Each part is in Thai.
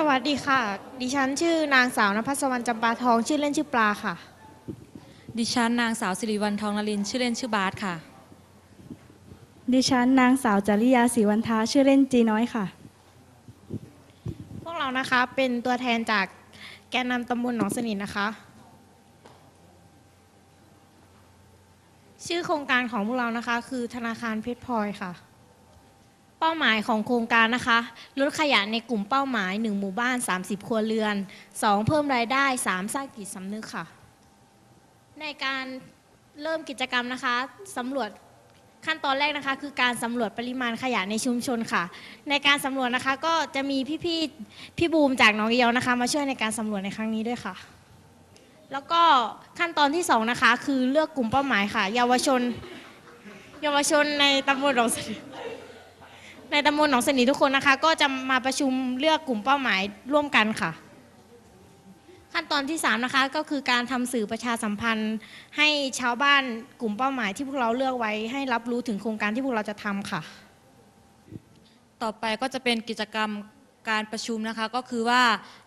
สวัสดีค่ะ ดิฉันชื่อนางสาวนภัสวรรณจำปาทอง ชื่อเล่นชื่อปลาค่ะ ดิฉันนางสาวสิริวัลทองนลินทร์ชื่อเล่นชื่อบาสค่ะ ดิฉันนางสาวจริยาศรีวันทาชื่อเล่นจีน้อยค่ะ พวกเรานะคะเป็นตัวแทนจากแกนนำตำบลหนองสนิทนะคะ ชื่อโครงการของพวกเรานะคะ คือธนาคารเพชรพลอยค่ะ เป้าหมายของโครงการนะคะลดขยะในกลุ่มเป้าหมาย 1 หมู่บ้าน 30 ครัวเรือน 2 เพิ่มรายได้ 3 สร้างจิตสำนึกค่ะ ในการเริ่มกิจกรรมนะคะสำรวจขั้นตอนแรกนะคะ คือการสำรวจปริมาณขยะในชุมชนค่ะ ในการสำรวจนะคะก็จะมีพี่ๆพี่บูมจากหนองเยียวนะคะ มาช่วยในการสำรวจในครั้งนี้ด้วยค่ะ แล้วก็ขั้นตอนที่สองนะคะคือเลือกกลุ่มเป้าหมายค่ะ เยาวชน เยาวชนในตำบลหนองสนิท ในตำบลหนองสนิททุกคนนะคะ ก็จะมาประชุมเลือกกลุ่มเป้าหมายร่วมกันค่ะ ขั้นตอนที่ 3 นะคะก็คือการทำสื่อประชาสัมพันธ์ ให้ชาวบ้านกลุ่มเป้าหมายที่พวกเราเลือกไว้ ให้รับรู้ถึงโครงการที่พวกเราจะทำค่ะ ต่อไปก็จะเป็นกิจกรรมการประชุมนะคะก็คือว่า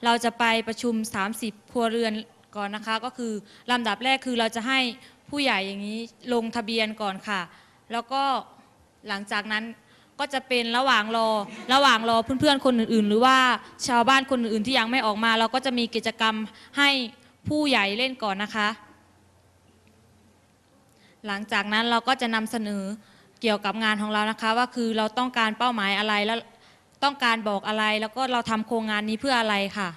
เราจะไปประชุม 30 ครัวเรือนก่อนนะคะ ก็คือลำดับแรกคือเราจะให้ผู้ใหญ่อย่างนี้ลงทะเบียนก่อนค่ะ แล้วก็หลังจากนั้น ก็จะเป็นระหว่างรอ ระหว่างรอเพื่อนๆคนอื่น ๆ หรือว่าชาวบ้านคนอื่นๆที่ยังไม่ออกมา เราก็จะมีกิจกรรมให้ผู้ใหญ่เล่นก่อนนะคะ หลังจากนั้นเราก็จะนำเสนอเกี่ยวกับงานของเรานะคะ ว่าคือเราต้องการเป้าหมายอะไรแล้วต้องการบอกอะไร แล้วก็เราทำโครงงานนี้เพื่ออะไรค่ะ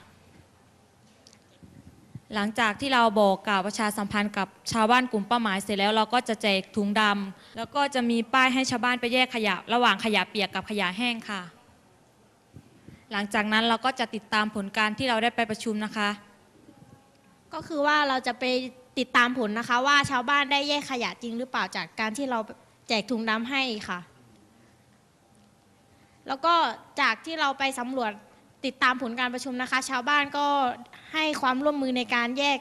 หลังจากที่เราบอกกล่าวประชาสัมพันธ์กับชาวบ้านกลุ่มเป้าหมายเสร็จแล้วเราก็จะแจกถุงดำแล้วก็จะมีป้ายให้ชาวบ้านไปแยกขยะ ระหว่างขยะเปียกกับขยะแห้งค่ะ หลังจากนั้นเราก็จะติดตามผลการที่เราได้ไปประชุมนะคะ ก็คือว่าเราจะไปติดตามผลนะคะ ว่าชาวบ้านได้แยกขยะจริงหรือเปล่าจากการที่เราแจกถุงดำให้ค่ะ แล้วก็จากที่เราไปสำรวจ ติดตามผลการประชุมนะคะ ชาวบ้านก็ให้ความร่วมมือในการแยก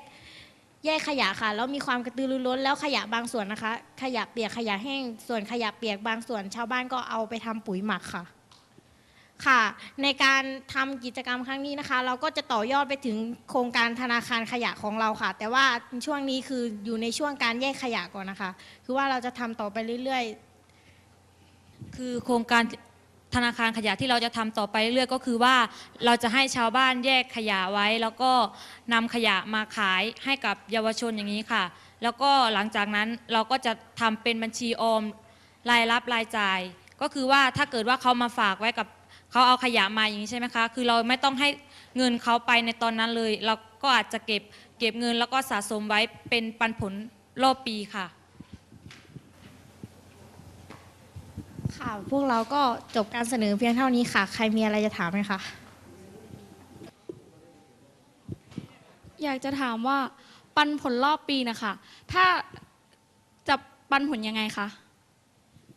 แยกขยะค่ะแล้วมีความกระตือรือร้นแล้วขยะบางส่วนนะคะ ขยะเปียกขยะแห้งส่วนขยะเปียกบางส่วน ชาวบ้านก็เอาไปทำปุ๋ยหมักค่ะ ค่ะ ในการทำกิจกรรมครั้งนี้นะคะ เราก็จะต่อยอดไปถึงโครงการธนาคารขยะของเราค่ะ แต่ว่าช่วงนี้คืออยู่ในช่วงการแยกขยะก่อนนะคะ คือว่าเราจะทำต่อไปเรื่อย ๆ คือโครงการ ธนาคารขยะที่เราจะทำต่อไปเรื่อยๆก็คือว่าเราจะให้ชาวบ้านแยกขยะไว้ แล้วก็นำขยะมาขายให้กับเยาวชนอย่างนี้ค่ะ แล้วก็หลังจากนั้นเราก็จะทำเป็นบัญชีออมรายรับรายจ่าย ก็คือว่าถ้าเกิดว่าเขามาฝากไว้กับเขาเอาขยะมาอย่างนี้ใช่ไหมคะ คือเราไม่ต้องให้เงินเขาไปในตอนนั้นเลย เราก็อาจจะเก็บเก็บเงินแล้วก็สะสมไว้เป็นปันผลรอบปีค่ะ ค่ะ พวกเราก็จบการเสนอเพียงเท่านี้ค่ะ ใครมีอะไรจะถามไหมคะ อยากจะถามว่าปันผลรอบปีนะคะ ถ้าจะปันผลยังไงคะ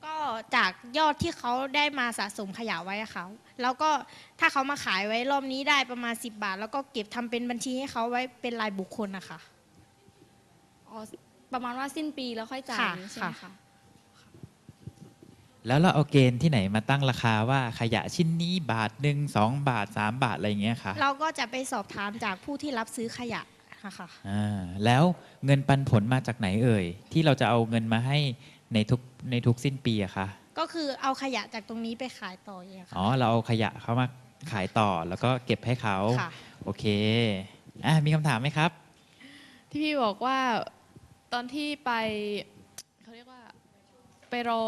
ก็จากยอดที่เขาได้มาสะสมขยะไว้อะค่ะ แล้วก็ถ้าเขามาขายไว้รอบนี้ได้ประมาณ 10 บาท แล้วก็เก็บทำเป็นบัญชีให้เขาไว้เป็นรายบุคคลนะคะ อ๋อ ประมาณว่าสิ้นปีแล้วค่อยจ่ายค่ะ ใช่ไหมค่ะคะ แล้วเราเอาเกณฑ์ที่ไหนมาตั้งราคาว่าขยะชิ้นนี้บาทหนึ่งสองบาทสามบาทอะไรอย่างเงี้ยคะเราก็จะไปสอบถามจากผู้ที่รับซื้อขยะค่ะอ่าแล้วเงินปันผลมาจากไหนเอ่ย ที่เราจะเอาเงินมาให้ในทุกในทุกสิ้นปีอะคะก็คือเอาขยะจากตรงนี้ไปขายต่ออย่างเงี้ยค่ะ อ๋อเราเอาขยะเขามาขายต่อแล้วก็เก็บให้เขาค่ะ โอเคอะมีคำถามไหมครับ ที่พี่บอกว่าตอนที่ไป เขาเรียกว่า ไปรอ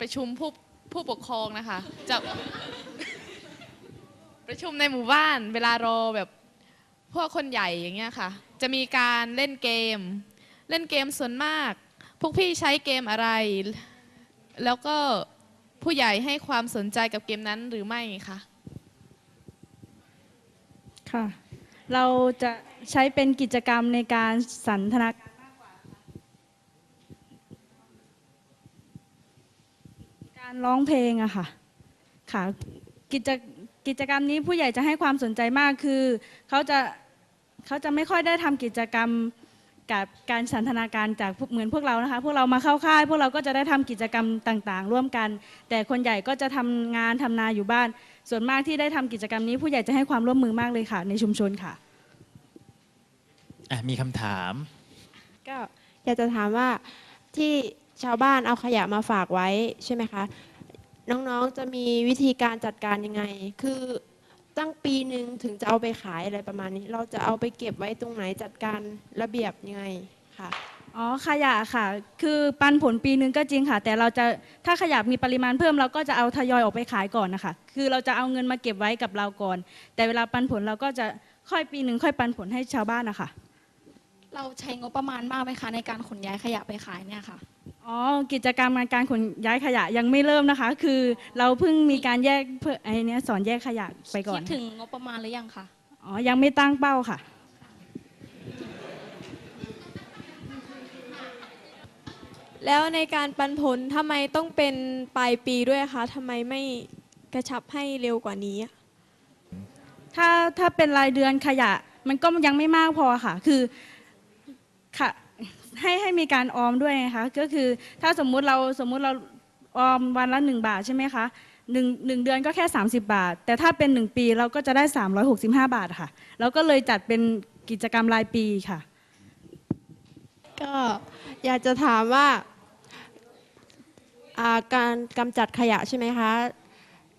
ประชุมผู้ผู้ปกครองนะคะจะประชุมในหมู่บ้าน เวลารอแบบพวกคนใหญ่อย่างเงี้ยค่ะ จะมีการเล่นเกม เล่นเกมส่วนมาก พวกพี่ใช้เกมอะไร แล้วก็ผู้ใหญ่ให้ความสนใจกับเกมนั้นหรือไม่คะค่ะ เราจะใช้เป็นกิจกรรมในการสันทนาการมา กกว่าการร้องเพลงอะค่ะค่ะกิจกิจกรรมนี้ผู้ใหญ่จะให้ความสนใจมากคือเขาจะเขาจะไม่ค่อยได้ทำกิจกรรมกับการสันทนาการจากพวกเหมือนพวกเรานะคะ พวกเรามาเข้าค่าย พวกเราก็จะได้ทำกิจกรรมต่าง ๆ ร่วมกัน แต่คนใหญ่ก็จะทำงานทำนาอยู่บ้าน ส่วนมากที่ได้ทำกิจกรรมนี้ ผู้ใหญ่จะให้ความร่วมมือมากเลยค่ะ ในชุมชนค่ะอะมีคำถาม ก็อยากจะถามว่าที่ ชาวบ้านเอาขยะมาฝากไว้ใช่ไหมคะ น้องๆจะมีวิธีการจัดการยังไง คือตั้งปีหนึ่งถึงจะเอาไปขายอะไรประมาณนี้ เราจะเอาไปเก็บไว้ตรงไหนจัดการระเบียบยังไงค่ะ อ๋อขยะค่ะ คือปันผลปีนึงก็จริงค่ะ แต่เราจะถ้าขยะมีปริมาณเพิ่มเราก็จะเอาทยอยออกไปขายก่อนนะคะ คือเราจะเอาเงินมาเก็บไว้กับเราก่อน แต่เวลาปันผลเราก็จะค่อยปีหนึ่งค่อยปันผลให้ชาวบ้านนะคะ เราใช้งบประมาณมากไหมคะในการขนย้ายขยะไปขายเนี่ยค่ะ อ๋อ กิจกรรมการขนย้ายขยะยังไม่เริ่มนะคะ คือเราเพิ่งมีการแยกเพื่อไอ้เนี้ยสอนแยกขยะไปก่อคินดถึงงบประมาณหรือยังคะอ๋อ ยังไม่ตั้งเป้าค่ะ แล้วในการปันผลทำไมต้องเป็นปลายปีด้วยคะทำไมไม่กระชับให้เร็วกว่านี้อะถ้าถ้าเป็นรายเดือนขยะ มันก็ยังไม่มากพอค่ะ คือค่ะ ให้ให้มีการออมด้วยนะคะก็คือถ้าสมมุติเราสมมุติเราออมวันละหนึ่งบาทใช่ไหมคะหนึ่งหนึ่งเดือนก็แค่ 30 บาท แต่ถ้าเป็นหนึ่งปีเราก็จะได้ 365 บาทค่ะเราก็เลยจัดเป็นกิจกรรมรายปีค่ะ ก็อยากจะถามว่าอ่าการกำจัดขยะใช่ไหมคะ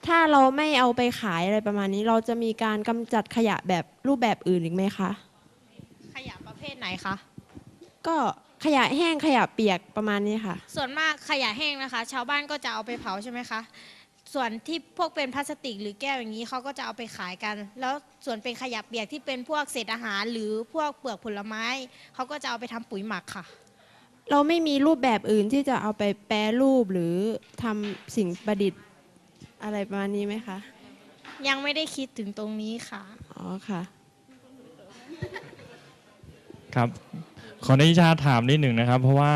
ถ้าเราไม่เอาไปขายอะไรประมาณนี้ เราจะมีการกำจัดขยะแบบรูปแบบอื่นอีกไหมคะ ขยะประเภทไหนคะ ก็ ขยะแห้งขยะเปียกประมาณนี้ค่ะ ส่วนมากขยะแห้งนะคะ ชาวบ้านก็จะเอาไปเผาใช่ไหมคะ ส่วนที่พวกเป็นพลาสติกหรือแก้วอย่างนี้เขาก็จะเอาไปขายกัน แล้วส่วนเป็นขยะเปียกที่เป็นพวกเศษอาหาร หรือพวกเปลือกผลไม้ เขาก็จะเอาไปทำปุ๋ยหมักค่ะ เราไม่มีรูปแบบอื่นที่จะเอาไปแปรรูปหรือทำสิ่งประดิษฐ์อะไรประมาณนี้ไหมคะ ยังไม่ได้คิดถึงตรงนี้ค่ะ อ๋อค่ะ ครับ ขออนุญาตถามนิดหนึ่งนะครับ เพราะว่า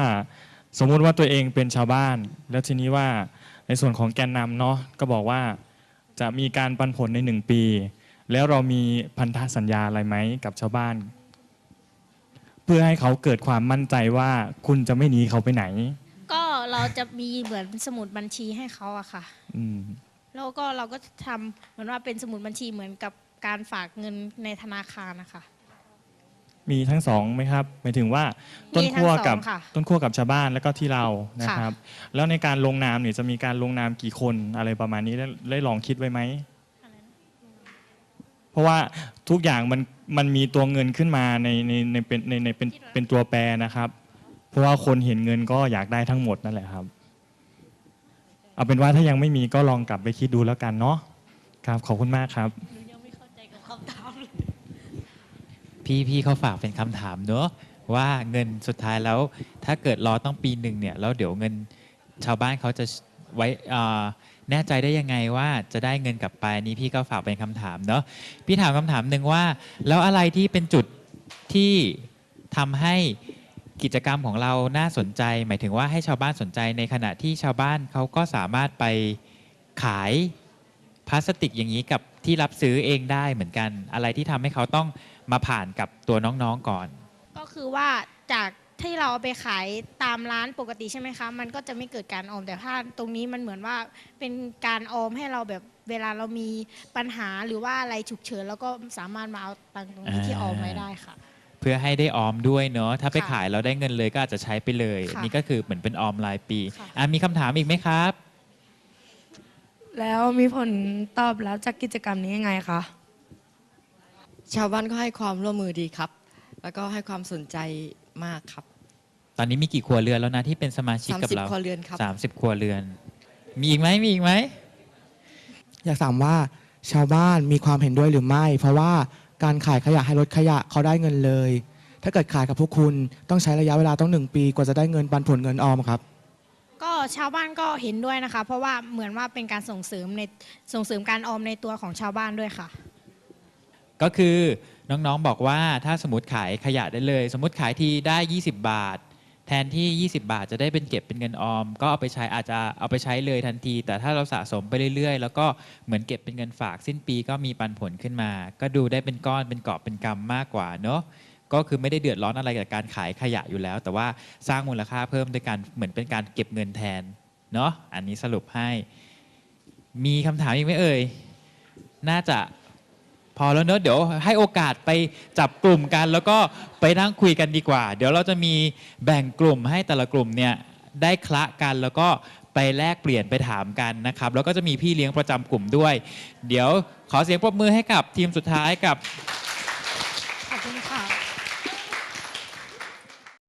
สมมุติว่าตัวเองเป็นชาวบ้าน แล้วทีนี้ว่าในส่วนของแกนนำเนาะก็บอกว่าจะมีการปันผลในหนึ่งปี แล้วเรามีพันธสัญญาอะไรไหมกับชาวบ้าน เพื่อให้เขาเกิดความมั่นใจว่าคุณจะไม่หนีเขาไปไหน ก็เราจะมีเหมือนสมุดบัญชีให้เขาอะค่ะอืมแล้วก็เราก็ทำเหมือนว่าเป็นสมุดบัญชีเหมือนกับการฝากเงินในธนาคารนะคะ มีทั้งสองไหมครับหมายถึงว่าต้นมีทั้งขั้วสองกับค่ะต้นขั้วกับชาวบ้านแล้วก็ที่เรานะครับ แล้วในการลงนามเนี่ยจะมีการลงนามกี่คนอะไรประมาณนี้ได้ได้ลองคิดไว้ไหมเพราะว่าทุกอย่างมันมันมีตัวเงินขึ้นมาในในในเป็นในในเป็นเป็นตัวแปรนะครับ เพราะว่าคนเห็นเงินก็อยากได้ทั้งหมดนั่นแหละครับ เอาเป็นว่าถ้ายังไม่มีก็ลองกลับไปคิดดูแล้วกันเนาะครับขอบคุณมากครับ พี่พี่เขาฝากเป็นคำถามเนอะว่าเงินสุดท้ายแล้ว ถ้าเกิดรอต้องปีหนึ่งเนี่ยแล้วเดี๋ยวเงินชาวบ้านเขาจะไว้อ่าแน่ใจได้ยังไงว่าจะได้เงินกลับไปนี้พี่ก็ฝากเป็นคำถามเนอะพี่ถามคำถามหนึ่งว่า แล้วอะไรที่เป็นจุดที่ทำให้กิจกรรมของเราน่าสนใจ หมายถึงว่าให้ชาวบ้านสนใจในขณะที่ชาวบ้านเขาก็สามารถไปขายพลาสติกอย่างนี้กับที่รับซื้อเองได้เหมือนกัน อะไรที่ทำให้เขาต้อง มาผ่านกับตัวน้องๆก่อน ก็คือว่าจากที่เราเอาไปขายตามร้านปกติใช่ไหมคะ มันก็จะไม่เกิดการออมแต่ถ้าตรงนี้มันเหมือนว่าเป็นการออมให้เราแบบเวลาเรามีปัญหาหรือว่าอะไรฉุกเฉินแล้วก็สามารถมาเอาตังค์ตรงนี้ที่ออมไว้ได้ค่ะ เพื่อให้ได้ออมด้วยเนาะถ้าไปค่ะขายเราได้เงินเลยก็อาจจะใช้ไปเลย ค่ะนี่ก็คือเหมือนเป็นออมรายปีค่ะ อะมีคำถามอีกไหมครับ แล้วมีผลตอบรับจากกิจกรรมนี้ยังไงคะ ชาวบ้านก็ให้ความร่วมมือดีครับ แล้วก็ให้ความสนใจมากครับ ตอนนี้มีกี่ครัวเรือนแล้วนะที่เป็นสมาชิกกับ30เราครัวเรือนครับ สามสิบครัวเรือน มีอีกไหมมีอีกไหม อยากถามว่าชาวบ้านมีความเห็นด้วยหรือไม่ เพราะว่าการขายขยะให้ลดขยะเขาได้เงินเลย ถ้าเกิดขายกับพวกคุณต้องใช้ระยะเวลาต้องหนึ่งปี กว่าจะได้เงินปันผลเงินออมครับ ก็ชาวบ้านก็เห็นด้วยนะคะ เพราะว่าเหมือนว่าเป็นการส่งเสริมในส่งเสริมการออมในตัวของชาวบ้านด้วยค่ะ ก็คือน้องๆบอกว่าถ้าสมมติขายขยะได้เลย สมมติขายทีได้ 20 บาท แทนที่ 20 บาทจะได้เป็นเก็บเป็นเงินออม ก็เอาไปใช้อาจจะเอาไปใช้เลยทันที แต่ถ้าเราสะสมไปเรื่อยๆ แล้วก็เหมือนเก็บเป็นเงินฝากสิ้นปีก็มีปันผลขึ้นมา ก็ดูได้เป็นก้อนเป็นกอบเป็นกำมากกว่าเนอะก็คือไม่ได้เดือดร้อนอะไรกับการขายขยะอยู่แล้ว แต่ว่าสร้างมูลค่าเพิ่มด้วยการเหมือนเป็นการเก็บเงินแทนเนาะอันนี้สรุปให้ มีคำถามอีกไหมเอ่ยน่าจะ พอแล้วเนอะเดี๋ยวให้โอกาสไปจับกลุ่มกัน แล้วก็ไปนั่งคุยกันดีกว่า เดี๋ยวเราจะมีแบ่งกลุ่มให้แต่ละกลุ่มเนี่ยได้คละกันแล้วก็ไปแลกเปลี่ยนไปถามกันนะครับ แล้วก็จะมีพี่เลี้ยงประจำกลุ่มด้วย เดี๋ยวขอเสียงปรบมือให้กับทีมสุดท้ายกับ